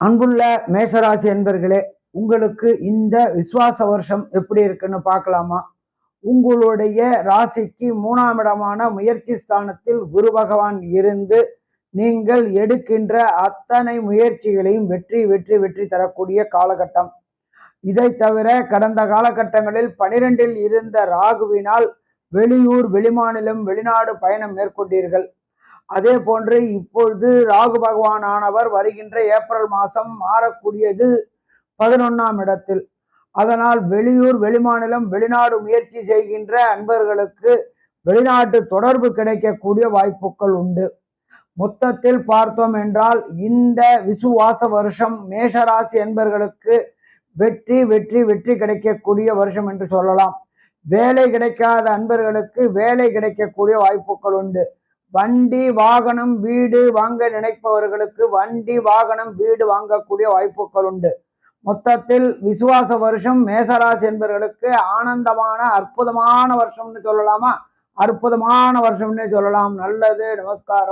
அன்புள்ள மேஷராசி என்பர்களே உங்களுக்கு இந்த விசுவாச வருஷம் எப்படி இருக்குன்னு பார்க்கலாமா? உங்களுடைய ராசிக்கு மூணாம் இடமான முயற்சி ஸ்தானத்தில் குரு பகவான் இருந்து நீங்கள் எடுக்கின்ற அத்தனை முயற்சிகளையும் வெற்றி வெற்றி வெற்றி தரக்கூடிய காலகட்டம். இதை தவிர கடந்த காலகட்டங்களில் பனிரெண்டில் இருந்த ராகுவினால் வெளியூர் வெளிமாநிலம் வெளிநாடு பயணம் மேற்கொண்டீர்கள். அதே போன்று இப்பொழுது ராகு பகவான் ஆனவர் வருகின்ற ஏப்ரல் மாதம் மாறக்கூடியது பதினொன்னாம் இடத்தில். அதனால் வெளியூர் வெளிமாநிலம் வெளிநாடு முயற்சி செய்கின்ற அன்பர்களுக்கு வெளிநாட்டு தொடர்பு கிடைக்கக்கூடிய வாய்ப்புகள் உண்டு. மொத்தத்தில் பார்த்தோம் என்றால் இந்த விசுவாச வருஷம் மேஷராசி என்பர்களுக்கு வெற்றி வெற்றி வெற்றி கிடைக்கக்கூடிய வருஷம் என்று சொல்லலாம். வேலை கிடைக்காத அன்பர்களுக்கு வேலை கிடைக்கக்கூடிய வாய்ப்புகள் உண்டு. வண்டி வாகனம் வீடு வாங்க நினைப்பவர்களுக்கு வண்டி வாகனம் வீடு வாங்கக்கூடிய வாய்ப்புகள் உண்டு. மொத்தத்தில் விசுவாச வருஷம் மேசராசி என்பவர்களுக்கு ஆனந்தமான அற்புதமான வருஷம்னு சொல்லலாமா? அற்புதமான வருஷம்னு சொல்லலாம். நல்லது. நமஸ்காரம்.